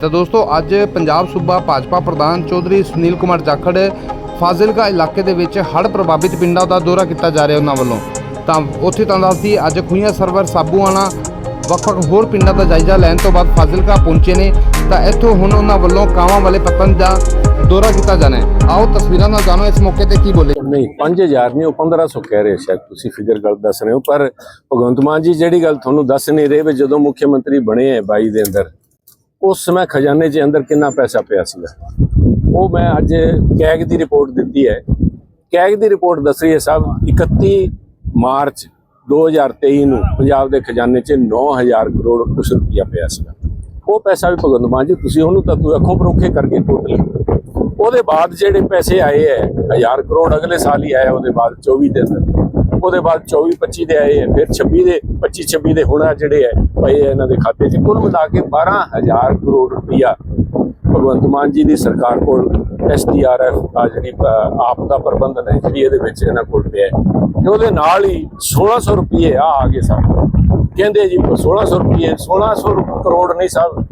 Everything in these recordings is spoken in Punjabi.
ਤਾਂ ਦੋਸਤੋ, ਅੱਜ ਪੰਜਾਬ ਸੂਬਾ ਭਾਜਪਾ ਪ੍ਰਧਾਨ ਚੌਧਰੀ ਸੁਨੀਲ ਕੁਮਾਰ ਜਾਖੜ ਫਾਜ਼ਿਲਕਾ ਇਲਾਕੇ ਦੇ ਵਿੱਚ ਹੜ੍ਹ ਪ੍ਰਭਾਵਿਤ ਪਿੰਡਾਂ ਦਾ ਦੌਰਾ ਕੀਤਾ ਜਾ ਰਿਹਾ ਉਹਨਾਂ ਵੱਲੋਂ। ਤਾਂ ਉੱਥੇ ਤਾਂ ਦੱਸਦੀ, ਅੱਜ ਖੁਈਆਂ ਸਰਵਰ ਸਾਬੂਆਣਾ, ਵੱਖ-ਵੱਖ ਹੋਰ ਪਿੰਡਾਂ ਦਾ ਜਾਇਜ਼ਾ ਲੈਣ ਤੋਂ ਬਾਅਦ ਫਾਜ਼ਿਲਕਾ ਪਹੁੰਚੇ ਨੇ। ਤਾਂ ਇੱਥੋਂ ਹੁਣ ਉਹਨਾਂ ਵੱਲੋਂ ਕਾਵਾਂ ਵਾਲੇ ਪਤਨ ਦਾ ਦੌਰਾ ਕੀਤਾ ਜਾਣਾ ਹੈ। ਆਓ ਤਸਵੀਰਾਂ ਨਾਲ ਜਾਣੋ ਇਸ ਮੌਕੇ ਤੇ ਕੀ ਬੋਲੇ। ਨਹੀਂ 5000 ਨਹੀਂ, ਉਹ 1500 ਕਹਿ ਰਹੇ ਸ਼ਾਇਦ, ਤੁਸੀਂ ਫਿਗਰ ਗੱਲ ਦੱਸ ਰਹੇ ਹੋ। ਪਰ ਭਗਵੰਤ ਮਾਨ ਜੀ, ਜਿਹੜੀ ਗੱਲ ਤੁਹਾਨੂੰ ਦੱਸ ਨਹੀਂ ਰਹੇ ਵੀ ਜਦੋਂ ਮੁੱਖ ਮੰਤਰੀ ਬਣੇ ਹੈ 22 ਦੇ ਅੰਦਰ ਉਸ ਸਮੇਂ ਖਜ਼ਾਨੇ 'ਚ ਅੰਦਰ ਕਿੰਨਾ ਪੈਸਾ ਪਿਆ ਸੀਗਾ? ਉਹ ਮੈਂ ਅੱਜ ਕੈਗ ਦੀ ਰਿਪੋਰਟ ਦਿੱਤੀ ਹੈ। ਕੈਗ ਦੀ ਰਿਪੋਰਟ ਦੱਸ ਰਹੀ ਹੈ ਸਾਹਿਬ 31 ਮਾਰਚ 2023 ਨੂੰ ਪੰਜਾਬ ਦੇ ਖਜ਼ਾਨੇ 'ਚ 9000 ਕਰੋੜ ਕੁਛ ਰੁਪਇਆ ਪਿਆ ਸੀਗਾ। ਉਹ ਪੈਸਾ ਵੀ ਭਗਵੰਤ ਮਾਨ ਜੀ, ਤੁਸੀਂ ਉਹਨੂੰ ਤਾਂ ਤੁਸੀਂ ਅੱਖੋਂ ਪਰੋਖੇ ਕਰਕੇ ਟੋਟਲ ਉਹਦੇ ਬਾਅਦ ਜਿਹੜੇ ਪੈਸੇ ਆਏ ਹੈ 1000 ਕਰੋੜ ਅਗਲੇ ਸਾਲ ਹੀ ਆਇਆ, ਉਹਦੇ ਬਾਅਦ 24 ਦੇ ਅੰਦਰ ਉਹਦੇ ਬਾਅਦ 24 25 ਦੇ ਆਏ ਹੈ ਫਿਰ 26 ਦੇ 25 26 ਦੇ ਹੁਣ ਜਿਹੜੇ ਹੈ ਪਏ ਇਹਨਾਂ ਦੇ ਖਾਤੇ 'ਚ। ਕੁੱਲ ਮਿਲਾ ਕੇ 12000 ਕਰੋੜ ਰੁਪਇਆ ਭਗਵੰਤ ਮਾਨ ਜੀ ਦੀ ਸਰਕਾਰ ਕੋਲ ਐਸਡੀਆਰਐਫ ਆ ਜਿਹੜੀ ਅ, ਆਪਦਾ ਪ੍ਰਬੰਧਨ ਹੈ ਜਿਹੜੀ ਇਹਦੇ ਵਿੱਚ ਇਹਨਾਂ ਕੋਲ ਪਿਆ ਤੇ ਉਹਦੇ ਨਾਲ ਹੀ 1600 ਰੁਪਏ ਆ ਆ ਗਏ ਸਾਹਿਬ ਕਹਿੰਦੇ ਜੀ 1600 ਰੁਪਏ 1600 ਕਰੋੜ ਨਹੀਂ ਸਾਹਿਬ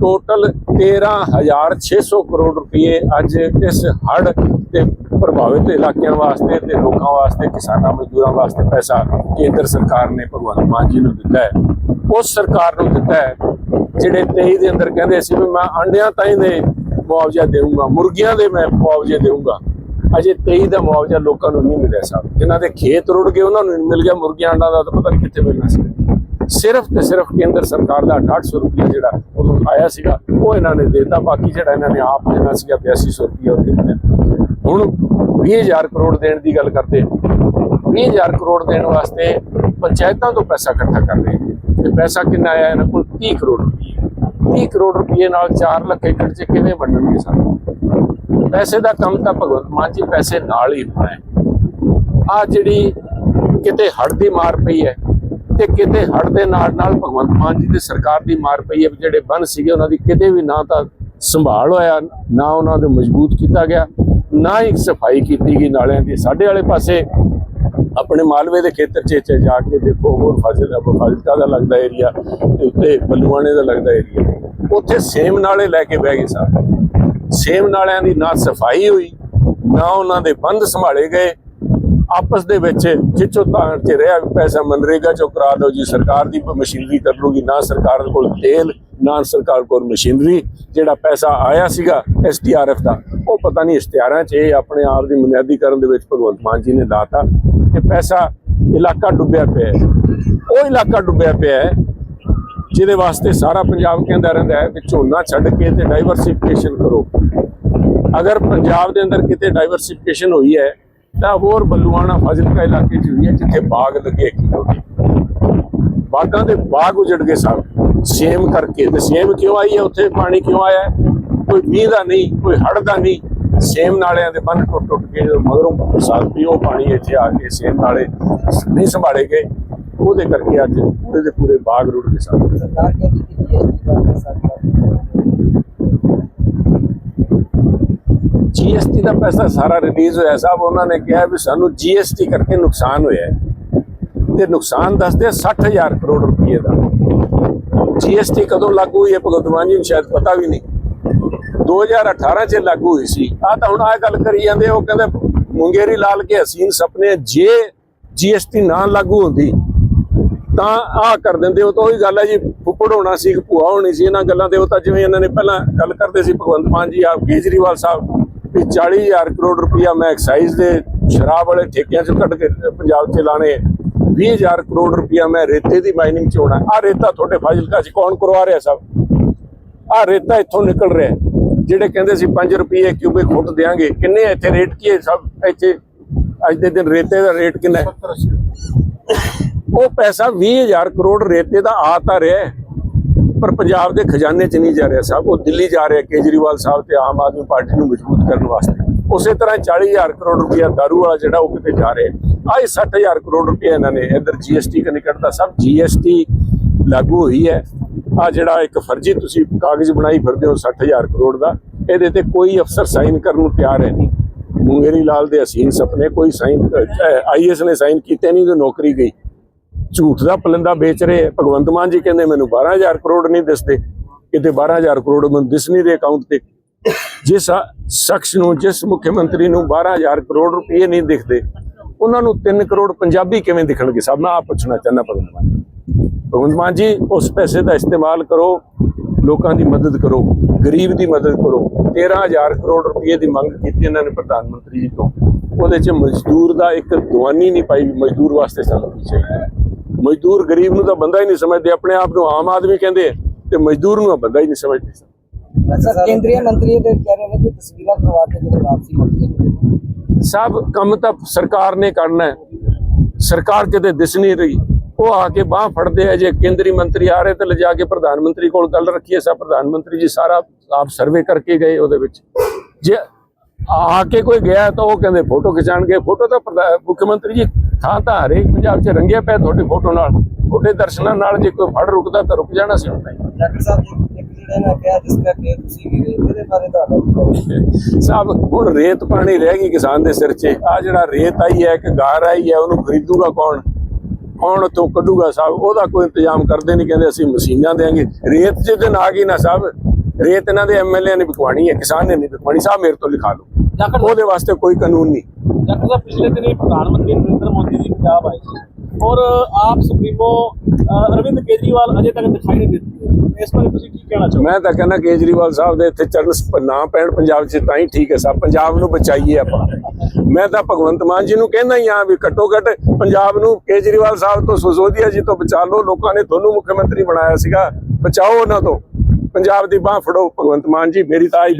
ਟੋਟਲ 13600 ਕਰੋੜ ਰੁਪਏ ਅੱਜ ਇਸ ਹੜ੍ਹ ਤੇ ਪ੍ਰਭਾਵਿਤ ਇਲਾਕਿਆਂ ਵਾਸਤੇ ਤੇ ਲੋਕਾਂ ਵਾਸਤੇ, ਕਿਸਾਨਾਂ ਮਜ਼ਦੂਰਾਂ ਵਾਸਤੇ ਪੈਸਾ ਕੇਂਦਰ ਸਰਕਾਰ ਨੇ ਭਗਵੰਤ ਮਾਨ ਜੀ ਨੂੰ ਦਿੱਤਾ ਹੈ। ਉਸ ਸਰਕਾਰ ਨੂੰ ਦਿੱਤਾ ਹੈ, ਜਿਹੜੇ 23 ਦੇ ਅੰਦਰ ਕਹਿੰਦੇ ਸੀ ਵੀ ਮੈਂ ਅੰਡਿਆਂ ਤਾਈਂ ਦੇ ਮੁਆਵਜ਼ਾ ਦੇਵਾਂਗਾ ਮੁਰਗੀਆਂ ਦੇ ਮੈਂ ਮੁਆਵਜ਼ੇ ਦੇਵਾਂਗਾ ਅਜੇ 23 ਦਾ ਮੁਆਵਜ਼ਾ ਲੋਕਾਂ ਨੂੰ ਨਹੀਂ ਮਿਲਿਆ ਸਾਹਿਬ ਜਿਨ੍ਹਾਂ ਦੇ ਖੇਤ ਰੁੜ ਗਏ, ਉਹਨਾਂ ਨੂੰ ਨਹੀਂ ਮਿਲ ਗਿਆ, ਮੁਰਗੀਆਂ ਅੰਡਾਂ ਦਾ ਤਾਂ ਪਤਾ ਨਹੀਂ ਕਿੱਥੇ ਮਿਲਣਾ ਸੀ। ਸਿਰਫ ਤੇ ਸਿਰਫ ਕੇਂਦਰ ਸਰਕਾਰ ਦਾ 800 ਰੁਪਏ ਜਿਹੜਾ ਉਦੋਂ ਆਇਆ ਸੀਗਾ, ਉਹ ਇਹਨਾਂ ਨੇ ਦੇਤਾ। ਬਾਕੀ ਜਿਹੜਾ ਇਹਨਾਂ ਨੇ ਆਪ ਦੇਣਾ ਸੀਗਾ 8200 ਰੁਪਏ ਉਹ ਦਿੱਤਾ ਹੁਣ 20000 ਕਰੋੜ ਦੇਣ ਦੀ ਗੱਲ ਕਰਦੇ 20000 ਕਰੋੜ ਦੇਣ ਵਾਸਤੇ ਪੰਚਾਇਤਾਂ ਤੋਂ ਪੈਸਾ ਇਕੱਠਾ ਕਰ ਰਹੇ ਤੇ ਪੈਸਾ ਕਿੰਨਾ ਆਇਆ ਇਹਨਾਂ ਕੋਲ? 30 ਕਰੋੜ ਰੁਪਏ 30 ਕਰੋੜ ਰੁਪਏ ਨਾਲ 4 ਲੱਖ ਏਕੜ 'ਚ ਕਿਵੇਂ ਵੰਡਣਗੇ ਸਾਨੂੰ? ਪੈਸੇ ਦਾ ਕੰਮ ਤਾਂ ਭਗਵੰਤ ਮਾਨ ਜੀ ਪੈਸੇ ਨਾਲ ਹੀ ਹੋਣਾ ਹੈ। ਆ ਜਿਹੜੀ ਕਿਤੇ ਹੜ੍ਹ ਦੀ ਮਾਰ ਪਈ ਹੈ ਤੇ ਕਿਤੇ ਹੜ ਦੇ ਨਾਲ ਨਾਲ ਭਗਵੰਤ ਮਾਨ ਜੀ ਦੀ ਸਰਕਾਰ ਦੀ ਮਾਰ ਪਈ ਹੈ ਵੀ ਜਿਹੜੇ ਬੰਨ ਸੀਗੇ ਉਹਨਾਂ ਦੀ ਕਿਤੇ ਵੀ ਨਾ ਤਾਂ ਸੰਭਾਲ ਹੋਇਆ, ਨਾ ਉਹਨਾਂ ਨੂੰ ਮਜ਼ਬੂਤ ਕੀਤਾ ਗਿਆ, ਨਾ ਹੀ ਸਫ਼ਾਈ ਕੀਤੀ ਗਈ ਨਾਲਿਆਂ ਦੀ। ਸਾਡੇ ਵਾਲੇ ਪਾਸੇ ਆਪਣੇ ਮਾਲਵੇ ਦੇ ਖੇਤਰ 'ਚ ਜਾ ਕੇ ਦੇਖੋ, ਹੋਰ ਫਾਜ਼ਿਲ ਫਾਜ਼ਿਲਕਾ ਦਾ ਲੱਗਦਾ ਏਰੀਆ ਤੇ ਉੱਤੇ ਬੱਲੂਆਣੇ ਦਾ ਲੱਗਦਾ ਏਰੀਆ ਉੱਥੇ ਸੇਮ ਨਾਲੇ ਲੈ ਕੇ ਬਹਿ ਗਏ ਸਾਹਿਬ ਸੇਮ ਨਾਲਿਆਂ ਦੀ ਨਾ ਸਫ਼ਾਈ ਹੋਈ, ਨਾ ਉਹਨਾਂ ਦੇ ਬੰਦ ਸੰਭਾਲੇ ਗਏ। ਆਪਸ ਦੇ ਵਿੱਚ ਖਿੱਚੋ ਤਾਣ ਚ ਰਿਹਾ ਵੀ ਪੈਸਾ ਮਨਰੇਗਾ ਚੋਂ ਕਰਾ ਲਓ ਜੀ, ਸਰਕਾਰ ਦੀ ਮਸ਼ੀਨਰੀ ਕਰ ਲੂਗੀ ਨਾ ਸਰਕਾਰ ਕੋਲ ਤੇਲ, ਨਾ ਸਰਕਾਰ ਕੋਲ ਮਸ਼ੀਨਰੀ, ਜਿਹੜਾ ਪੈਸਾ ਆਇਆ ਸੀਗਾ ਐਸਟੀਆਰਐਫ ਦਾ, ਉਹ ਪਤਾ ਨਹੀਂ ਇਸ਼ਤਿਹਾਰਾਂ 'ਚ ਇਹ ਆਪਣੇ ਆਪ ਦੀ ਬੁਨਿਆਦੀ ਕਰਨ ਦੇ ਵਿੱਚ ਭਗਵੰਤ ਮਾਨ ਜੀ ਨੇ ਦਾਤਾ ਕਿ ਪੈਸਾ ਇਲਾਕਾ ਡੁੱਬਿਆ ਪਿਆ ਹੈ। ਉਹ ਇਲਾਕਾ ਡੁੱਬਿਆ ਪਿਆ ਹੈ, ਜਿਹਦੇ ਵਾਸਤੇ ਸਾਰਾ ਪੰਜਾਬ ਕਹਿੰਦਾ ਰਹਿੰਦਾ ਹੈ ਕਿ ਝੋਨਾ ਛੱਡ ਕੇ ਤੇ ਡਾਈਵਰਸਿਫਿਕੇਸ਼ਨ ਕਰੋ। ਅਗਰ ਪੰਜਾਬ ਦੇ ਅੰਦਰ ਕਿਤੇ ਡਾਈਵਰਸਿਫਿਕੇਸ਼ਨ ਹੋਈ ਹੈ ਤਾਂ ਹੋਰ ਬੱਲੂਆਣਾ ਫਾਜ਼ਿਲਕਾ ਇਲਾਕੇ 'ਚ ਹੋਈ ਹੈ, ਜਿੱਥੇ ਬਾਗ ਲੱਗੇ ਕੀ ਹੋਵੇ ਬਾਗਾਂ ਦੇ ਬਾਗ ਉਜੜ ਗਏ ਸਭ। ਸੇਮ ਕਰਕੇ ਤੇ ਸੇਮ ਕਿਉਂ ਆਈ ਹੈ? ਉੱਥੇ ਪਾਣੀ ਕਿਉਂ ਆਇਆ ਕੋਈ ਮੀਂਹ ਦਾ ਨਹੀਂ, ਕੋਈ ਹੜ੍ਹ ਦਾ ਨਹੀਂ। ਸੇਮ ਨਾਲਿਆਂ ਦੇ ਬੰਨ ਟੁੱਟ ਟੁੱਟ ਕੇ ਜਦੋਂ ਮਗਰੋਂ ਬਰਸਾਤ ਪਈ, ਉਹ ਪਾਣੀ ਇੱਥੇ ਆ ਕੇ ਸੇਮ ਨਾਲੇ ਨਹੀਂ ਸੰਭਾਲੇ ਗਏ। ਉਹਦੇ ਕਰਕੇ ਅੱਜ ਪੂਰੇ ਦੇ ਪੂਰੇ ਬਾਗ ਰੁੜ ਗਏ ਸਭ। ਜੀਐਸਟੀ ਦਾ ਪੈਸਾ ਸਾਰਾ ਰਿਲੀਜ਼ ਹੋਇਆ। ਸਾਹਿਬ ਉਹਨਾਂ ਨੇ ਕਿਹਾ ਵੀ ਸਾਨੂੰ ਜੀਐਸਟੀ ਕਰਕੇ ਨੁਕਸਾਨ ਹੋਇਆ ਤੇ ਨੁਕਸਾਨ ਦੱਸਦੇ ਆ 60000 ਕਰੋੜ ਰੁਪਏ ਦਾ। ਜੀਐਸਟੀ ਕਦੋਂ ਲਾਗੂ ਹੋਈ ਹੈ ਭਗਵੰਤ ਮਾਨ ਜੀ ਨੂੰ ਸ਼ਾਇਦ ਪਤਾ ਵੀ ਨਹੀਂ। 2018 ਚ ਲਾਗੂ ਹੋਈ ਸੀ। ਆ ਤਾਂ ਹੁਣ ਆ ਗੱਲ ਕਰੀ ਜਾਂਦੇ ਉਹ ਕਹਿੰਦੇ ਮੁੰਗੇਰੀ ਲਾਲ ਕੇ ਹਸੀਨ ਸੁਪਨੇ ਜੇ ਜੀਐਸਟੀ ਨਾ ਲਾਗੂ ਹੁੰਦੀ, ਤਾਂ ਆ ਕਰ ਦਿੰਦੇ ਉਹ ਤਾਂ ਉਹੀ ਗੱਲ ਹੈ ਜੀ ਫੁੱਪੜ ਹੋਣਾ ਸੀ, ਭੂਆ ਹੋਣੀ ਸੀ, ਇਹਨਾਂ ਗੱਲਾਂ ਦੇ ਉਹ ਤਾਂ ਜਿਵੇਂ ਇਹਨਾਂ ਨੇ ਪਹਿਲਾਂ ਗੱਲ ਕਰਦੇ ਸੀ, ਭਗਵੰਤ ਮਾਨ ਜੀ ਆਪ ਕੇਜਰੀਵਾਲ ਸਾਹਿਬ ਵੀ 40000 ਕਰੋੜ ਰੁਪਇਆ ਮੈਂ ਐਕਸਾਈਜ਼ ਦੇ ਸ਼ਰਾਬ ਵਾਲੇ ਠੇਕਿਆਂ 'ਚ ਕੱਢ ਕੇ ਪੰਜਾਬ 'ਚ ਲਾਣੇ 20000 ਕਰੋੜ ਰੁਪਇਆ ਮੈਂ ਰੇਤੇ ਦੀ ਮਾਈਨਿੰਗ 'ਚ ਹੋਣਾ। ਆ ਰੇਤਾ ਤੁਹਾਡੇ ਫਾਜ਼ਿਲਕਾ 'ਚ ਕੌਣ ਕਰਵਾ ਰਿਹਾ ਸਭ? ਆ ਰੇਤਾ ਇੱਥੋਂ ਨਿਕਲ ਰਿਹਾ। ਜਿਹੜੇ ਕਹਿੰਦੇ ਸੀ 5 ਰੁਪਏ ਕਿਊਬਿਕ ਫੁੱਟ ਦੇਾਂਗੇ ਕਿੰਨੇ ਇੱਥੇ ਰੇਟ ਕੀ ਹੈ ਸਭ ਇੱਥੇ? ਅੱਜ ਦੇ ਦਿਨ ਰੇਤੇ ਦਾ ਰੇਟ ਕਿੰਨਾ ਹੈ? ਉਹ ਪੈਸਾ 20000 ਕਰੋੜ ਰੇਤੇ ਦਾ ਆ ਤਾਂ ਰਿਹਾ ਪਰ ਪੰਜਾਬ ਦੇ ਖਜ਼ਾਨੇ 'ਚ ਨਹੀਂ ਜਾ ਰਿਹਾ ਸਾਹਿਬ, ਉਹ ਦਿੱਲੀ ਜਾ ਰਿਹਾ, ਕੇਜਰੀਵਾਲ ਸਾਹਿਬ ਤੇ ਆਮ ਆਦਮੀ ਪਾਰਟੀ ਨੂੰ ਮਜ਼ਬੂਤ ਕਰਨ ਵਾਸਤੇ। ਉਸੇ ਤਰ੍ਹਾਂ 40000 ਕਰੋੜ ਰੁਪਇਆ ਦਾਰੂ ਵਾਲਾ ਜਿਹੜਾ ਉਹ ਕਿਤੇ ਜਾ ਰਿਹਾ ਆਹ 60000 ਕਰੋੜ ਰੁਪਇਆ ਇਹਨਾਂ ਨੇ ਇਧਰ ਜੀਐਸਟੀ ਕਨੇ ਕੱਢਦਾ ਸਭ ਜੀਐਸਟੀ ਲਾਗੂ ਹੋਈ ਹੈ। ਆ ਜਿਹੜਾ ਇੱਕ ਫਰਜ਼ੀ ਤੁਸੀਂ ਕਾਗਜ਼ ਬਣਾਈ ਫਿਰਦੇ ਹੋ 60000 ਕਰੋੜ ਦਾ, ਇਹਦੇ ਤੇ ਕੋਈ ਅਫਸਰ ਸਾਈਨ ਕਰਨ ਨੂੰ ਤਿਆਰ ਹੈ ਨਹੀਂ। ਮੁੰਗੇਰੀ ਲਾਲ ਦੇ ਹਸੀਨ ਸੁਪਨੇ, ਕੋਈ ਸਾਈਨ ਆਈਐਸ ਨੇ ਸਾਈਨ ਕੀਤੇ ਨਹੀਂ ਤੇ ਨੌਕਰੀ ਗਈ। ਝੂਠ ਦਾ ਪਲੰਦਾ ਵੇਚ ਰਹੇ ਹੈ। ਭਗਵੰਤ ਮਾਨ ਜੀ ਕਹਿੰਦੇ, ਮੈਨੂੰ 12000 ਕਰੋੜ ਨਹੀਂ ਦਿਸਦੇ। ਕਿਤੇ 12000 ਕਰੋੜ ਮੈਨੂੰ ਦਿਸ ਨਹੀਂ ਦੇ ਅਕਾਊਂਟ ਤੇ। ਜਿਸ ਸ਼ਖਸ ਨੂੰ, ਜਿਸ ਮੁੱਖ ਮੰਤਰੀ ਨੂੰ 12000 ਕਰੋੜ ਰੁਪਏ ਨਹੀਂ ਦਿਖਦੇ, ਉਹਨਾਂ ਨੂੰ 3 ਕਰੋੜ ਪੰਜਾਬੀ ਕਿਵੇਂ ਦਿਖਣਗੇ? ਸਭ ਮੈਂ ਆਪ ਪੁੱਛਣਾ ਚਾਹੁੰਦਾ ਭਗਵੰਤ ਮਾਨ ਜੀ। ਭਗਵੰਤ ਮਾਨ ਜੀ, ਉਸ ਪੈਸੇ ਦਾ ਇਸਤੇਮਾਲ ਕਰੋ, ਲੋਕਾਂ ਦੀ ਮਦਦ ਕਰੋ, ਗਰੀਬ ਦੀ ਮਦਦ ਕਰੋ। 13000 ਕਰੋੜ ਰੁਪਏ ਦੀ ਮੰਗ ਕੀਤੀ ਇਹਨਾਂ ਨੇ ਪ੍ਰਧਾਨ ਮੰਤਰੀ ਜੀ ਤੋਂ। ਉਹਦੇ 'ਚ ਮਜ਼ਦੂਰ ਦਾ ਇੱਕ ਦਵਾਨੀ ਨਹੀਂ ਪਾਈ, ਮਜ਼ਦੂਰ ਵਾਸਤੇ ਸਾਨੂੰ ਕੀ ਚਾਹੀਦਾ? ਮਜ਼ਦੂਰ ਗਰੀਬ ਨੂੰ ਤਾਂ ਬੰਦਾ ਹੀ ਨਹੀਂ ਸਮਝਦੇ ਆਪਣੇ ਆਪ ਨੂੰ ਆਮ ਆਦਮੀ ਕਹਿੰਦੇ ਤੇ ਮਜ਼ਦੂਰ ਨੂੰ ਬੰਦਾ ਹੀ ਨਹੀਂ ਸਮਝਦੇ। ਸਰ ਕੇਂਦਰੀ ਮੰਤਰੀ ਤੇ ਕਹਿ ਰਹੇ ਨੇ ਕਿ ਤਸਵੀਰਾਂ ਕਰਵਾ ਕੇ ਜਿਹੜੇ ਵਾਪਸੀ ਮੁੜਦੇ ਸਭ ਕੰਮ ਤਾਂ ਸਰਕਾਰ ਨੇ ਕਰਨਾ ਹੈ। ਸਰਕਾਰ ਕਿਤੇ ਦਿਸ ਨਹੀਂ ਰਹੀ। ਉਹ ਆ ਕੇ ਬਾਹ ਫੜਦੇ ਆ ਜੇ ਕੇਂਦਰੀ ਮੰਤਰੀ ਆ ਰਹੇ ਤੇ ਲਿਜਾ ਕੇ ਪ੍ਰਧਾਨ ਮੰਤਰੀ ਕੋਲ ਗੱਲ ਰੱਖੀਏ। ਸਾ ਪ੍ਰਧਾਨ ਮੰਤਰੀ ਜੀ ਸਾਰਾ ਆਪ ਸਰਵੇ ਕਰਕੇ ਗਏ ਉਹਦੇ ਵਿੱਚ। ਜੇ ਆ ਕੇ ਕੋਈ ਗਿਆ ਤਾਂ ਉਹ ਕਹਿੰਦੇ ਫੋਟੋ ਖਿਚਾਣਗੇ ਫੋਟੋ ਤਾਂ ਮੁੱਖ ਮੰਤਰੀ ਜੀ ਥਾਂ ਤਾਂ ਹਰੇਕ ਪੰਜਾਬ 'ਚ ਰੰਗਿਆ ਪਿਆ ਤੁਹਾਡੀ ਫੋਟੋ ਨਾਲ। ਤੁਹਾਡੇ ਦਰਸ਼ਨਾਂ ਨਾਲ ਜੇ ਕੋਈ ਫੜ ਰੁਕਦਾ ਤਾਂ ਰੁਕ ਜਾਣਾ ਸੀ। ਤਾਂ ਡਾਕਟਰ ਸਾਹਿਬ ਜੀ ਇੱਕ ਜਿਹੜੇ ਨੇ ਕਿਹਾ ਜਿਸ ਕਰਕੇ ਤੁਸੀਂ ਵੀ ਰਹੇ ਇਹਦੇ ਬਾਰੇ ਤੁਹਾਡਾ? ਸਾਹਿਬ ਹੁਣ ਰੇਤ ਪਾਣੀ ਰਹਿ ਗਈ ਕਿਸਾਨ ਦੇ ਸਿਰ 'ਚ। ਆ ਜਿਹੜਾ ਰੇਤ ਆਈ ਹੈ ਇੱਕ ਗਾਰ ਆਈ ਹੈ ਉਹਨੂੰ ਖਰੀਦੂਗਾ ਕੌਣ? ਕੌਣ ਉੱਥੋਂ ਕੱਢੂਗਾ ਸਾਹਿਬ? ਉਹਦਾ ਕੋਈ ਇੰਤਜ਼ਾਮ ਕਰਦੇ ਨਹੀਂ ਕਹਿੰਦੇ ਅਸੀਂ ਮਸ਼ੀਨਾਂ ਦੇਾਂਗੇ ਰੇਤ ਜਿਸ ਦਿਨ ਆ ਗਈ ਨਾ ਸਾਹਿਬ ਰੇਤ ਇਹਨਾਂ ਦੇ ਐਮਐਲਏ ਨੇ ਵਿਕਵਾਣੀ ਹੈ ਕਿਸਾਨ ਨੇ ਨਹੀਂ ਵਿਕਵਾਣੀ ਸਾਹਿਬ ਮੇਰੇ ਤੋਂ ਲਿਖਾ ਲਓ ਉਹਦੇ ਵਾਸਤੇ ਕੋਈ ਕਾਨੂੰਨ ਨਹੀਂ। ਡਾਕਟਰ ਸਾਹਿਬ ਪਿਛਲੇ ਦਿਨੀ ਪ੍ਰਧਾਨ ਮੰਤਰੀ ਨਰਿੰਦਰ ਮੋਦੀ ਜੀ ਪੰਜਾਬ ਆਏ ਸੀ, ਔਰ ਆਪ ਸੁਪਰੀਮੋ ਅਰਵਿੰਦ ਕੇਜਰੀਵਾਲ ਅਜੇ ਤੱਕ ਦਿਖਾਈ ਨਹੀਂ ਦਿੱਤੇ। ਇਸ ਬਾਰੇ ਤੁਸੀਂ ਕੀ ਕਹਿਣਾ ਚਾਹੋਗੇ? ਮੈਂ ਤਾਂ ਕਹਿੰਦਾ ਕੇਜਰੀਵਾਲ ਸਾਹਿਬ ਦੇ ਇੱਥੇ ਚਰਨ ਨਾ ਪੈਣ ਪੰਜਾਬ 'ਚ ਤਾਂ ਹੀ ਠੀਕ ਹੈ ਸਾਹਿਬ ਪੰਜਾਬ ਨੂੰ ਬਚਾਈਏ ਆਪਾਂ। ਮੈਂ ਤਾਂ ਭਗਵੰਤ ਮਾਨ ਜੀ ਨੂੰ ਕਹਿੰਦਾ ਹੀ ਆ ਵੀ ਘੱਟੋ ਘੱਟ ਪੰਜਾਬ ਨੂੰ ਕੇਜਰੀਵਾਲ ਸਾਹਿਬ ਤੋਂ ਸੁਸੋਦੀਆ ਜੀ ਤੋਂ ਬਚਾ ਲਓ। ਲੋਕਾਂ ਨੇ ਤੁਹਾਨੂੰ ਮੁੱਖ ਮੰਤਰੀ ਬਣਾਇਆ ਸੀਗਾ, ਬਚਾਓ ਉਹਨਾਂ ਤੋਂ। ਪੰਜਾਬ ਦੀ ਬਾਹ ਫੜੋ ਭਗਵੰਤ ਮਾਨ ਜੀ, ਮੇਰੀ ਤਾਂ ਆਹੀ